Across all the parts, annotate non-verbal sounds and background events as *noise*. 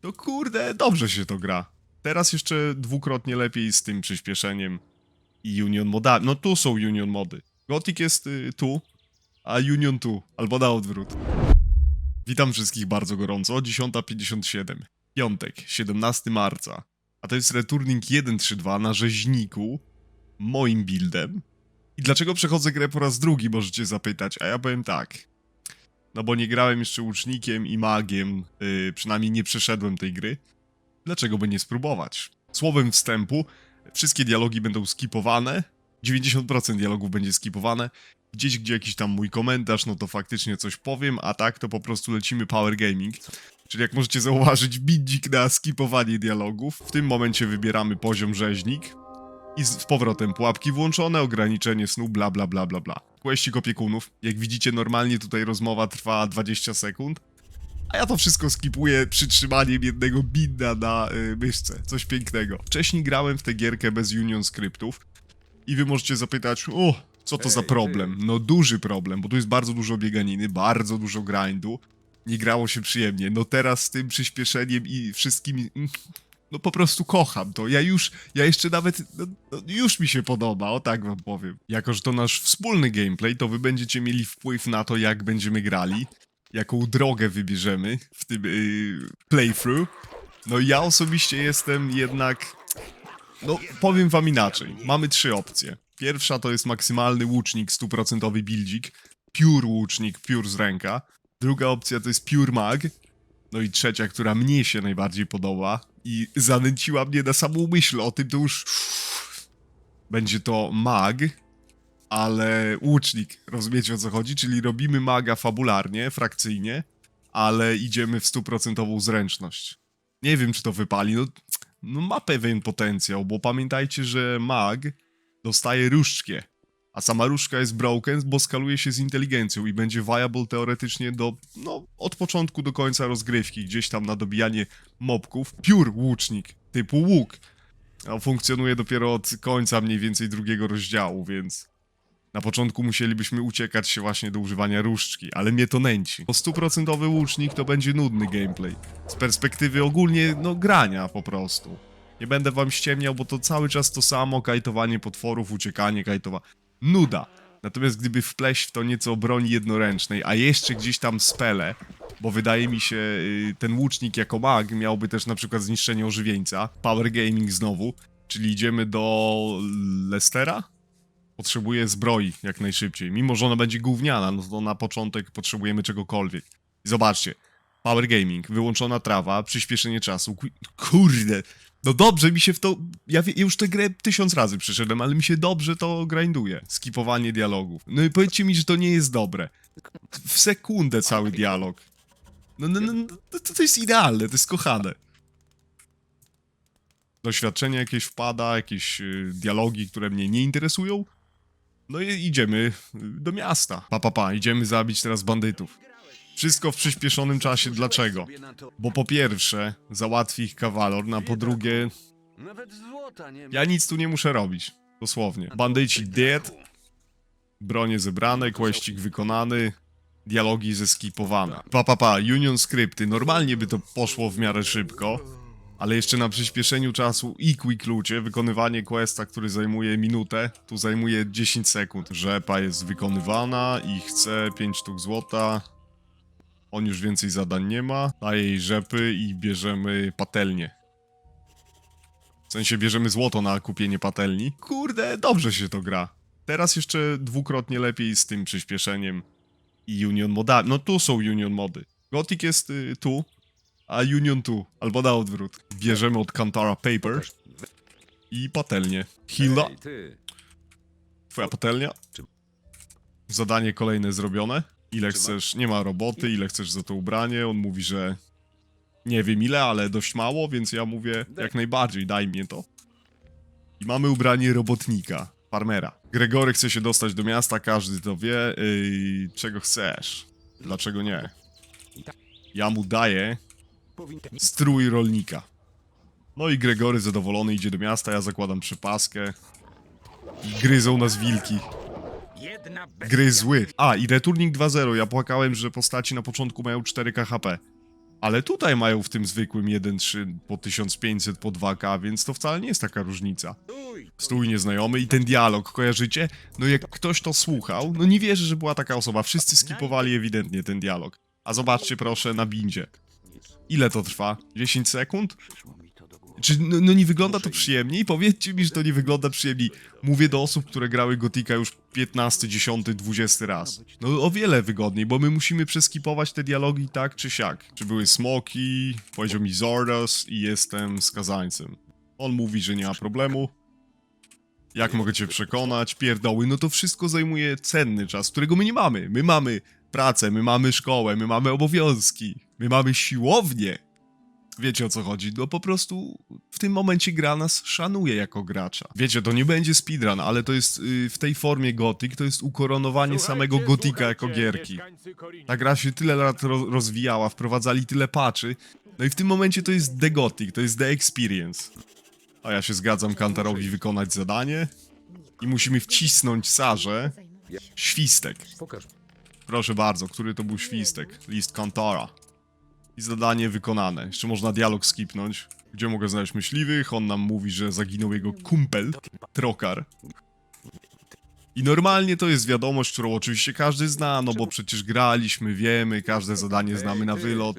to kurde, dobrze się to gra. Teraz jeszcze dwukrotnie lepiej z tym przyspieszeniem i Union modami. No tu są Union mody. Gothic jest y, tu, a Union tu, albo na odwrót. Witam wszystkich bardzo gorąco, 10.57. Piątek, 17 marca. A to jest returning 1.3.2 na rzeźniku, moim buildem. I dlaczego przechodzę grę po raz drugi, możecie zapytać, a ja powiem tak. No bo nie grałem jeszcze łucznikiem i magiem, yy, przynajmniej nie przeszedłem tej gry. Dlaczego by nie spróbować? Słowem wstępu, wszystkie dialogi będą skipowane, 90% dialogów będzie skipowane. Gdzieś, gdzie jakiś tam mój komentarz, no to faktycznie coś powiem, a tak to po prostu lecimy Power Gaming. Czyli jak możecie zauważyć, bidzik na skipowanie dialogów. W tym momencie wybieramy poziom rzeźnik. I z powrotem pułapki włączone, ograniczenie snu, bla bla bla bla bla. Kłeścik opiekunów. Jak widzicie, normalnie tutaj rozmowa trwa 20 sekund. A ja to wszystko skipuję przytrzymaniem jednego binda na y, myszce. Coś pięknego. Wcześniej grałem w tę gierkę bez Union skryptów. I wy możecie zapytać, o, co to za problem? No duży problem, bo tu jest bardzo dużo bieganiny, bardzo dużo grindu. Nie grało się przyjemnie. No teraz z tym przyspieszeniem i wszystkimi... No po prostu kocham to. Ja już, ja jeszcze nawet, no, no, już mi się podoba, o tak wam powiem. Jako, że to nasz wspólny gameplay, to wy będziecie mieli wpływ na to, jak będziemy grali, jaką drogę wybierzemy w tym yy, playthrough. No ja osobiście jestem jednak, no powiem wam inaczej. Mamy trzy opcje. Pierwsza to jest maksymalny łucznik, stuprocentowy buildzik, pure łucznik, pure z ręka. Druga opcja to jest pure mag, no i trzecia, która mnie się najbardziej podoba i zanęciła mnie na samą myśl o tym, to już będzie to mag, ale łucznik, rozumiecie o co chodzi? Czyli robimy maga fabularnie, frakcyjnie, ale idziemy w stuprocentową zręczność. Nie wiem, czy to wypali, no, no ma pewien potencjał, bo pamiętajcie, że mag dostaje różdżkę, a sama różdżka jest broken, bo skaluje się z inteligencją i będzie viable teoretycznie do, no, od początku do końca rozgrywki, gdzieś tam na dobijanie mobków. Pure łucznik, typu łuk. A funkcjonuje dopiero od końca mniej więcej drugiego rozdziału, więc na początku musielibyśmy uciekać się właśnie do używania różdżki, ale mnie to nęci. Bo stuprocentowy łucznik to będzie nudny gameplay. Z perspektywy ogólnie, no, grania po prostu. Nie będę wam ściemniał, bo to cały czas to samo, kajtowanie potworów, uciekanie, kajtowa... Nuda. Natomiast gdyby wpleść w to nieco broni jednoręcznej, a jeszcze gdzieś tam spele, bo wydaje mi się, y, ten łucznik jako mag miałby też na przykład zniszczenie ożywieńca, power gaming znowu, czyli idziemy do Lestera? Potrzebuję zbroi jak najszybciej. Mimo, że ona będzie gówniana, no to na początek potrzebujemy czegokolwiek. Zobaczcie, power gaming, wyłączona trawa, przyspieszenie czasu. Ku- Kurde, no dobrze mi się w to. Ja już tę grę tysiąc razy przeszedłem, ale mi się dobrze to grinduje. Skipowanie dialogów. No i powiedzcie mi, że to nie jest dobre. W sekundę cały dialog. No, no, no, no to, to jest idealne, to jest kochane. Doświadczenie jakieś wpada, jakieś y, dialogi, które mnie nie interesują. No i idziemy y, do miasta. Pa, pa, pa, idziemy zabić teraz bandytów. Wszystko w przyspieszonym czasie. Dlaczego? Bo po pierwsze, załatwi ich kawalor, a po drugie, ja nic tu nie muszę robić. Dosłownie. Bandyci dead, bronie zebrane, kłeścik wykonany, dialogi zeskipowane. Pa, pa, pa, Union skrypty. Normalnie by to poszło w miarę szybko, ale jeszcze na przyspieszeniu czasu i quick lucie, wykonywanie questa, który zajmuje minutę, tu zajmuje 10 sekund. Rzepa jest wykonywana i chce 5 sztuk złota. On już więcej zadań nie ma. Daje jej rzepy i bierzemy patelnię. W sensie bierzemy złoto na kupienie patelni. Kurde, dobrze się to gra. Teraz jeszcze dwukrotnie lepiej z tym przyspieszeniem i Union modami. No tu są Union mody. Gothic jest y, tu, a Union tu, albo na odwrót. Bierzemy od Kantara Paper i patelnię. Hilda, Ej, ty. twoja patelnia. Zadanie kolejne zrobione. Ile chcesz, nie ma roboty, ile chcesz za to ubranie. On mówi, że nie wiem ile, ale dość mało, więc ja mówię jak najbardziej, daj mnie to. I mamy ubranie robotnika, farmera. Gregory chce się dostać do miasta, każdy to wie. Yy, czego chcesz? Dlaczego nie? Ja mu daję strój rolnika. No i Gregory zadowolony idzie do miasta, ja zakładam przypaskę. I gryzą nas wilki. Jedna Gry zły. A, i returning 2.0. Ja płakałem, że postaci na początku mają 4 KHP. Ale tutaj mają w tym zwykłym 1.3 po 1500 po 2K, więc to wcale nie jest taka różnica. Stój nieznajomy i ten dialog, kojarzycie? No jak ktoś to słuchał, no nie wierzy, że była taka osoba. Wszyscy skipowali ewidentnie ten dialog. A zobaczcie proszę na bindzie. Ile to trwa? 10 sekund? Czy no, no nie wygląda to przyjemniej? Powiedzcie mi, że to nie wygląda przyjemniej. Mówię do osób, które grały Gotika już 15, 10, 20 raz. No o wiele wygodniej, bo my musimy przeskipować te dialogi tak czy siak. Czy były smoki, powiedział mi Zordas i jestem skazańcem. On mówi, że nie ma problemu. Jak mogę cię przekonać? Pierdoły, no to wszystko zajmuje cenny czas, którego my nie mamy. My mamy pracę, my mamy szkołę, my mamy obowiązki, my mamy siłownię. Wiecie o co chodzi? No po prostu w tym momencie gra nas szanuje jako gracza. Wiecie, to nie będzie speedrun, ale to jest y, w tej formie Gothic, to jest ukoronowanie samego Gotika jako gierki. Ta gra się tyle lat ro rozwijała, wprowadzali tyle patchy, no i w tym momencie to jest The Gothic, to jest The Experience. A ja się zgadzam Kantarowi wykonać zadanie i musimy wcisnąć Sarze świstek. Pokaż. Proszę bardzo, który to był świstek? List Kantara. I zadanie wykonane. Jeszcze można dialog skipnąć. Gdzie mogę znaleźć myśliwych? On nam mówi, że zaginął jego kumpel, Trokar. I normalnie to jest wiadomość, którą oczywiście każdy zna, no bo przecież graliśmy, wiemy, każde zadanie znamy na wylot.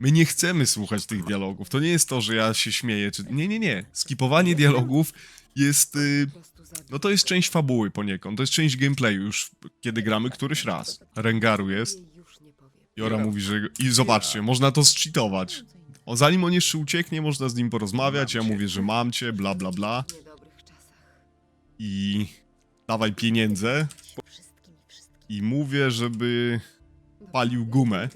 My nie chcemy słuchać tych dialogów. To nie jest to, że ja się śmieję, czy... Nie, nie, nie. Skipowanie dialogów jest... Y... No to jest część fabuły poniekąd, to jest część gameplayu już, kiedy gramy któryś raz. Rengaru jest. Jora mówi, że... I zobaczcie, można to zcheatować. O, zanim on jeszcze ucieknie, można z nim porozmawiać, ja mówię, że mam cię, bla bla bla. I... Dawaj pieniądze. I mówię, żeby... palił gumę.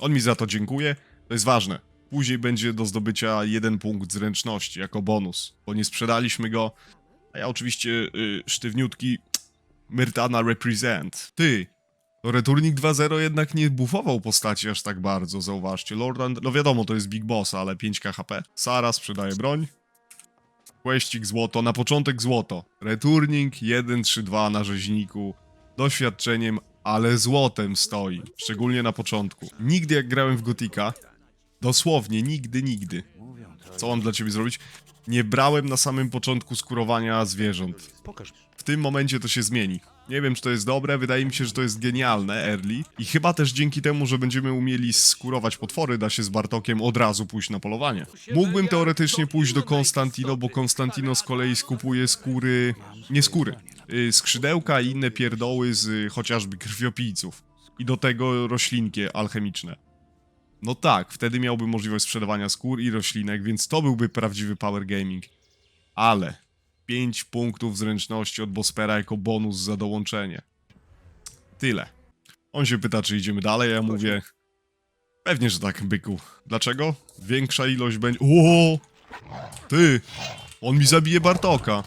On mi za to dziękuję. To jest ważne. Później będzie do zdobycia jeden punkt zręczności jako bonus, bo nie sprzedaliśmy go. A ja oczywiście y, sztywniutki Myrtana represent. Ty, to Returning 2.0 jednak nie buffował postaci aż tak bardzo, zauważcie. Lordan, no wiadomo, to jest Big Boss, ale 5k HP. Sara sprzedaje broń. Questik złoto, na początek złoto. Returning 1-3-2 na rzeźniku. Doświadczeniem, ale złotem stoi. Szczególnie na początku. Nigdy jak grałem w Gotika, dosłownie nigdy, nigdy. Co mam dla ciebie zrobić? Nie brałem na samym początku skurowania zwierząt. W tym momencie to się zmieni. Nie wiem, czy to jest dobre, wydaje mi się, że to jest genialne, early. I chyba też dzięki temu, że będziemy umieli skurować potwory, da się z Bartokiem od razu pójść na polowanie. Mógłbym teoretycznie pójść do Konstantino, bo Konstantino z kolei skupuje skóry... Nie skóry. y, Skrzydełka i inne pierdoły z y, chociażby krwiopijców. I do tego roślinkie alchemiczne. No tak, wtedy miałbym możliwość sprzedawania skór i roślinek, więc to byłby prawdziwy power gaming. Ale 5 punktów zręczności od Bospera jako bonus za dołączenie. Tyle. On się pyta, czy idziemy dalej, ja mówię... Pewnie, że tak, byku. Dlaczego? Większa ilość będzie... O! Ty! On mi zabije Bartoka.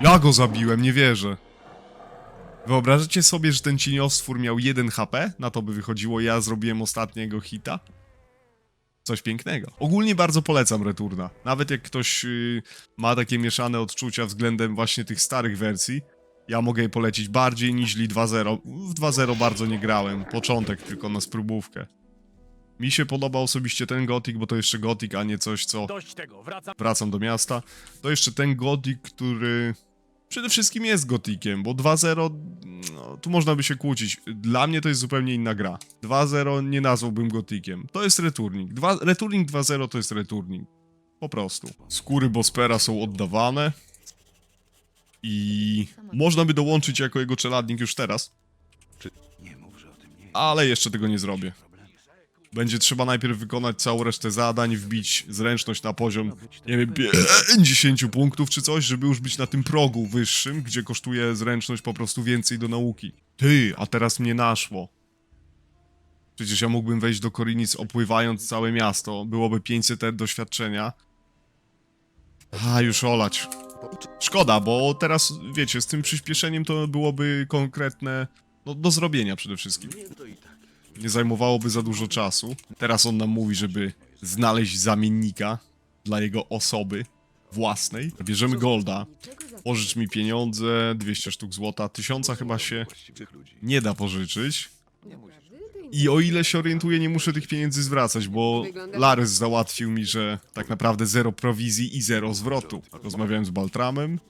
Ja go zabiłem, nie wierzę. Wyobrażacie sobie, że ten cieniostwór miał 1 HP? Na to by wychodziło, ja zrobiłem ostatniego hita? Coś pięknego. Ogólnie bardzo polecam Returna. Nawet jak ktoś yy, ma takie mieszane odczucia względem właśnie tych starych wersji, ja mogę je polecić bardziej niż 2.0. W 2.0 bardzo nie grałem, początek tylko na spróbówkę. Mi się podoba osobiście ten Gothic, bo to jeszcze Gothic, a nie coś, co Dość tego, wracam. wracam do miasta. To jeszcze ten Gothic, który przede wszystkim jest Gotikiem, bo 2.0, no, tu można by się kłócić. Dla mnie to jest zupełnie inna gra. 2.0 nie nazwałbym Gotikiem. To jest Returning. Dwa, Returning 2.0 to jest Returning. Po prostu. Skóry Bospera są oddawane. I można by dołączyć jako jego czeladnik już teraz, ale jeszcze tego nie zrobię. Będzie trzeba najpierw wykonać całą resztę zadań, wbić zręczność na poziom, nie wiem, 50 *clears throat* punktów czy coś, żeby już być na tym progu wyższym, gdzie kosztuje zręczność po prostu więcej do nauki. Ty, a teraz mnie naszło. Przecież ja mógłbym wejść do Korinic opływając całe miasto, byłoby 500 ed doświadczenia. A, już olać. Szkoda, bo teraz, wiecie, z tym przyspieszeniem to byłoby konkretne, no, do zrobienia przede wszystkim nie zajmowałoby za dużo czasu. Teraz on nam mówi, żeby znaleźć zamiennika dla jego osoby własnej. Bierzemy Golda, pożycz mi pieniądze, 200 sztuk złota, tysiąca chyba się nie da pożyczyć. I o ile się orientuję, nie muszę tych pieniędzy zwracać, bo Lares załatwił mi, że tak naprawdę zero prowizji i zero zwrotu. Rozmawiałem z Baltramem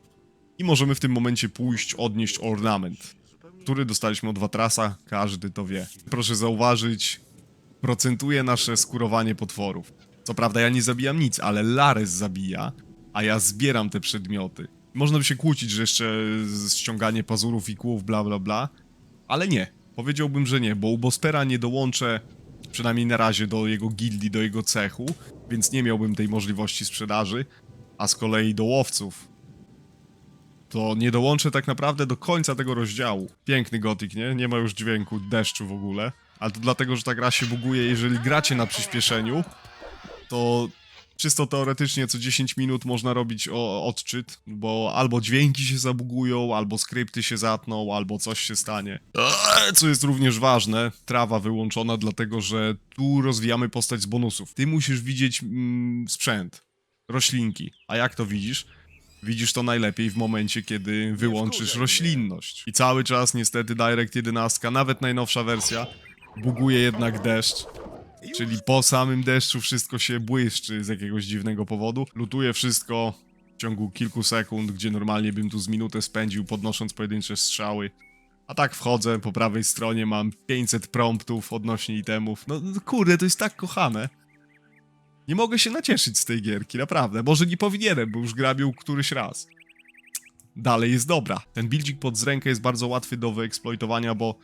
i możemy w tym momencie pójść, odnieść ornament, który dostaliśmy od Watrasa, każdy to wie. Proszę zauważyć, procentuje nasze skurowanie potworów. Co prawda ja nie zabijam nic, ale Lares zabija, a ja zbieram te przedmioty. Można by się kłócić, że jeszcze ściąganie pazurów i kłów, bla bla bla, ale nie. Powiedziałbym, że nie, bo u Bospera nie dołączę, przynajmniej na razie, do jego gildii, do jego cechu, więc nie miałbym tej możliwości sprzedaży, a z kolei do łowców to nie dołączę tak naprawdę do końca tego rozdziału. Piękny gotik, nie? Nie ma już dźwięku deszczu w ogóle. Ale to dlatego, że ta gra się buguje, jeżeli gracie na przyspieszeniu, to czysto teoretycznie co 10 minut można robić o, odczyt, bo albo dźwięki się zabugują, albo skrypty się zatną, albo coś się stanie. Eee, Co jest również ważne, trawa wyłączona, dlatego że tu rozwijamy postać z bonusów. Ty musisz widzieć mm, sprzęt, roślinki. A jak to widzisz? Widzisz to najlepiej w momencie, kiedy wyłączysz roślinność. I cały czas niestety Direct 11, nawet najnowsza wersja, buguje jednak deszcz. Czyli po samym deszczu wszystko się błyszczy z jakiegoś dziwnego powodu. Lutuje wszystko w ciągu kilku sekund, gdzie normalnie bym tu z minutę spędził podnosząc pojedyncze strzały. A tak wchodzę, po prawej stronie mam 500 promptów odnośnie itemów. No no kurde, to jest tak kochane. Nie mogę się nacieszyć z tej gierki, naprawdę. Może nie powinienem, bo już grabił któryś raz. Dalej jest dobra. Ten buildzik pod z rękę jest bardzo łatwy do wyeksploitowania, bo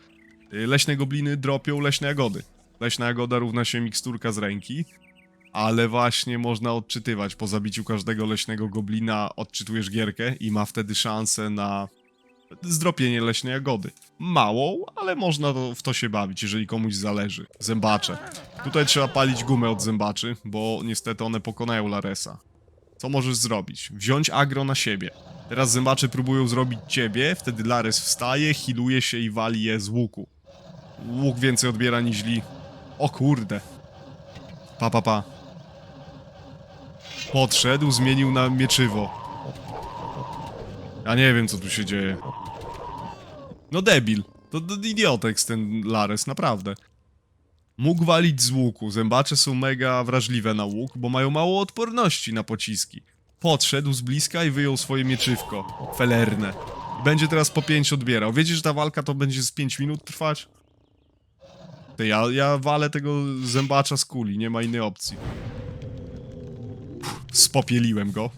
y, leśne gobliny dropią leśne jagody. Leśna jagoda równa się miksturka z ręki, ale właśnie można odczytywać. Po zabiciu każdego leśnego goblina odczytujesz gierkę i ma wtedy szansę na zdropienie leśnej jagody. Małą, ale można w to się bawić, jeżeli komuś zależy. Zębacze. Tutaj trzeba palić gumę od zębaczy, bo niestety one pokonają Laresa. Co możesz zrobić? Wziąć agro na siebie. Teraz zębacze próbują zrobić ciebie, wtedy Lares wstaje, healuje się i wali je z łuku. Łuk więcej odbiera niż li. O kurde. Pa, pa, pa. Podszedł, zmienił na mieczywo. Ja nie wiem, co tu się dzieje. No debil. To, to idiotek ten Lares, naprawdę. Mógł walić z łuku. Zębacze są mega wrażliwe na łuk, bo mają mało odporności na pociski. Podszedł z bliska i wyjął swoje mieczywko. Felerne. Będzie teraz po 5 odbierał. Wiecie, że ta walka to będzie z 5 minut trwać? Ty, ja, ja walę tego zębacza z kuli, nie ma innej opcji. Spopieliłem go.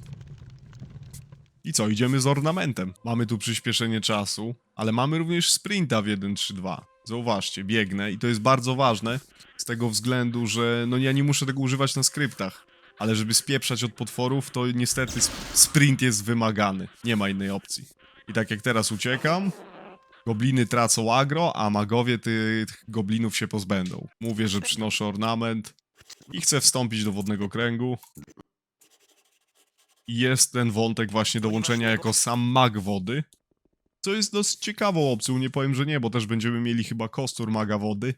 I co, idziemy z ornamentem. Mamy tu przyspieszenie czasu, ale mamy również sprinta w 1.3.2. Zauważcie, biegnę i to jest bardzo ważne z tego względu, że no ja nie muszę tego używać na skryptach. Ale żeby spieprzać od potworów, to niestety sp- sprint jest wymagany. Nie ma innej opcji. I tak jak teraz uciekam, gobliny tracą agro, a magowie tych goblinów się pozbędą. Mówię, że przynoszę ornament i chcę wstąpić do wodnego kręgu. Jest ten wątek właśnie dołączenia jako sam mag wody. Co jest dosyć ciekawą opcją, nie powiem, że nie, bo też będziemy mieli chyba kostur maga wody.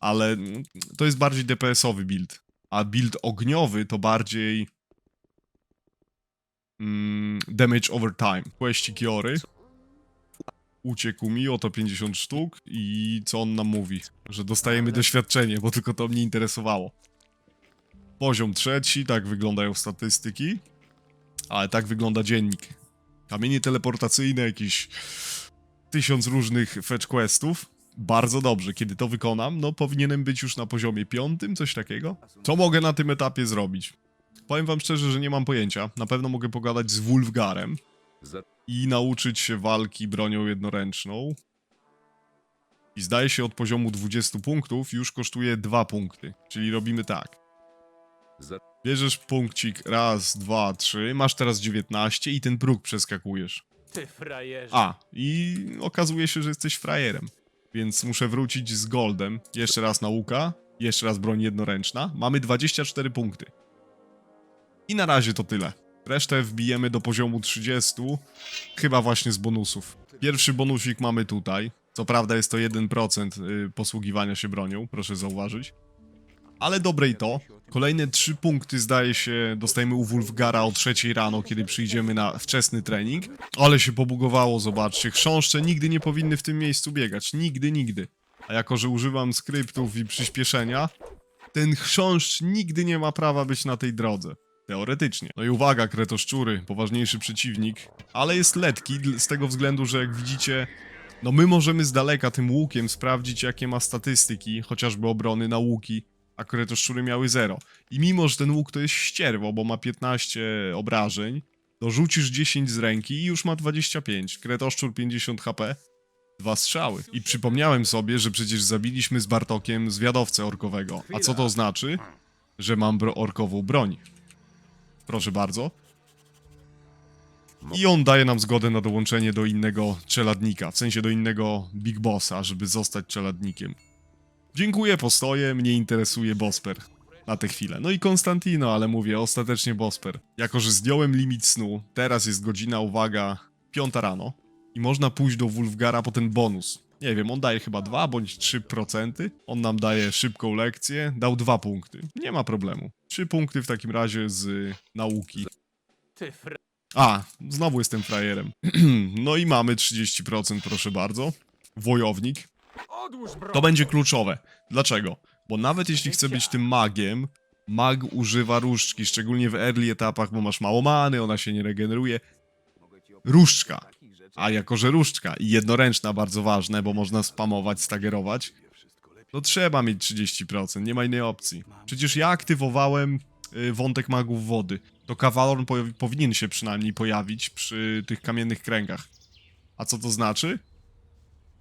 Ale to jest bardziej DPS-owy build. A build ogniowy to bardziej... Mm, damage over time. Questy Kiory. Uciekł mi, oto 50 sztuk i co on nam mówi? Że dostajemy doświadczenie, bo tylko to mnie interesowało. Poziom trzeci, tak wyglądają statystyki. Ale tak wygląda dziennik. Kamienie teleportacyjne, jakieś tysiąc różnych fetch questów. Bardzo dobrze, kiedy to wykonam, no powinienem być już na poziomie piątym, coś takiego. Co mogę na tym etapie zrobić? Powiem wam szczerze, że nie mam pojęcia. Na pewno mogę pogadać z Wulfgarem i nauczyć się walki bronią jednoręczną. I zdaje się od poziomu 20 punktów już kosztuje 2 punkty. Czyli robimy tak. Bierzesz punkcik, raz, dwa, trzy, masz teraz 19 i ten próg przeskakujesz. Ty frajerze. A, i okazuje się, że jesteś frajerem. Więc muszę wrócić z goldem. Jeszcze raz nauka, jeszcze raz broń jednoręczna. Mamy 24 punkty. I na razie to tyle. Resztę wbijemy do poziomu 30, chyba właśnie z bonusów. Pierwszy bonusik mamy tutaj. Co prawda jest to 1% y, posługiwania się bronią, proszę zauważyć. Ale dobre i to. Kolejne 3 punkty zdaje się dostajemy u Wulfgara o 3 rano, kiedy przyjdziemy na wczesny trening. Ale się pobugowało, zobaczcie. Chrząszcze nigdy nie powinny w tym miejscu biegać. Nigdy, nigdy. A jako, że używam skryptów i przyspieszenia, ten chrząszcz nigdy nie ma prawa być na tej drodze. Teoretycznie. No i uwaga, kretoszczury, poważniejszy przeciwnik, ale jest letki z tego względu, że jak widzicie, no my możemy z daleka tym łukiem sprawdzić, jakie ma statystyki, chociażby obrony na łuki, a kretoszczury miały 0. I mimo, że ten łuk to jest ścierwo, bo ma 15 obrażeń, to rzucisz 10 z ręki i już ma 25. Kretoszczur 50 HP, dwa strzały. I przypomniałem sobie, że przecież zabiliśmy z Bartokiem zwiadowcę orkowego. A co to znaczy? Że mam bro orkową broń. Proszę bardzo. I on daje nam zgodę na dołączenie do innego czeladnika, w sensie do innego Big Bossa, żeby zostać czeladnikiem. Dziękuję, postoję, mnie interesuje Bosper. Na tę chwilę. No i Konstantino, ale mówię, ostatecznie Bosper. Jako, że zdjąłem limit snu, teraz jest godzina, uwaga, piąta rano i można pójść do Wulfgara po ten bonus. Nie wiem, on daje chyba 2 bądź 3%. On nam daje szybką lekcję, dał 2 punkty. Nie ma problemu. 3 punkty w takim razie z y, nauki. Ty fr... A, znowu jestem frajerem. *clears throat* no i mamy 30%, proszę bardzo. Wojownik. To będzie kluczowe. Dlaczego? Bo nawet jeśli chce być tym magiem, mag używa różdżki, szczególnie w early etapach, bo masz mało many, ona się nie regeneruje. Różdżka. A jako, że różdżka i jednoręczna bardzo ważne, bo można spamować, stagerować, no trzeba mieć 30%, nie ma innej opcji. Przecież ja aktywowałem y, wątek magów wody. To kawalon po powinien się przynajmniej pojawić przy tych kamiennych kręgach. A co to znaczy?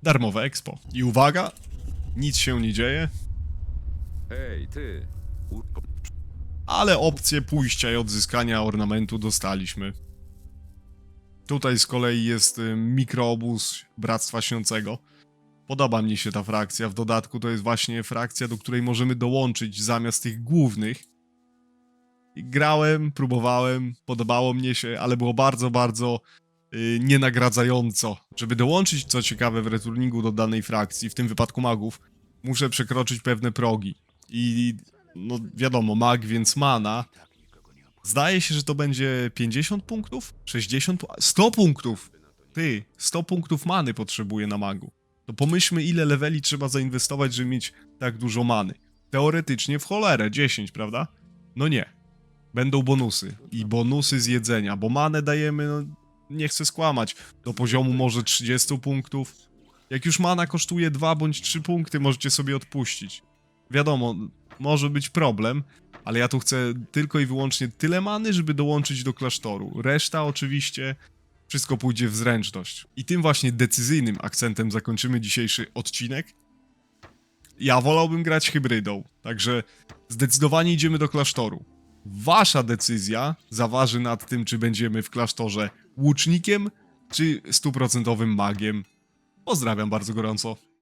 Darmowe expo. I uwaga, nic się nie dzieje, Hej, ty! U... ale opcję pójścia i odzyskania ornamentu dostaliśmy. Tutaj z kolei jest y, mikroobóz Bractwa Śniącego. Podoba mi się ta frakcja. W dodatku to jest właśnie frakcja, do której możemy dołączyć zamiast tych głównych. I grałem, próbowałem, podobało mnie się, ale było bardzo, bardzo nienagradzająco. Żeby dołączyć, co ciekawe, w returningu do danej frakcji, w tym wypadku magów, muszę przekroczyć pewne progi. I no wiadomo, mag, więc mana. Zdaje się, że to będzie 50 punktów? 60? pu- 100 punktów! Ty, 100 punktów many potrzebuję na magu. To pomyślmy, ile leveli trzeba zainwestować, żeby mieć tak dużo many. Teoretycznie w cholerę 10, prawda? No nie. Będą bonusy. I bonusy z jedzenia, bo manę dajemy, no, nie chcę skłamać, do poziomu może 30 punktów. Jak już mana kosztuje 2 bądź 3 punkty, możecie sobie odpuścić. Wiadomo, może być problem, ale ja tu chcę tylko i wyłącznie tyle many, żeby dołączyć do klasztoru. Reszta oczywiście wszystko pójdzie w zręczność. I tym właśnie decyzyjnym akcentem zakończymy dzisiejszy odcinek. Ja wolałbym grać hybrydą, także zdecydowanie idziemy do klasztoru. Wasza decyzja zaważy nad tym, czy będziemy w klasztorze łucznikiem, czy stuprocentowym magiem. Pozdrawiam bardzo gorąco.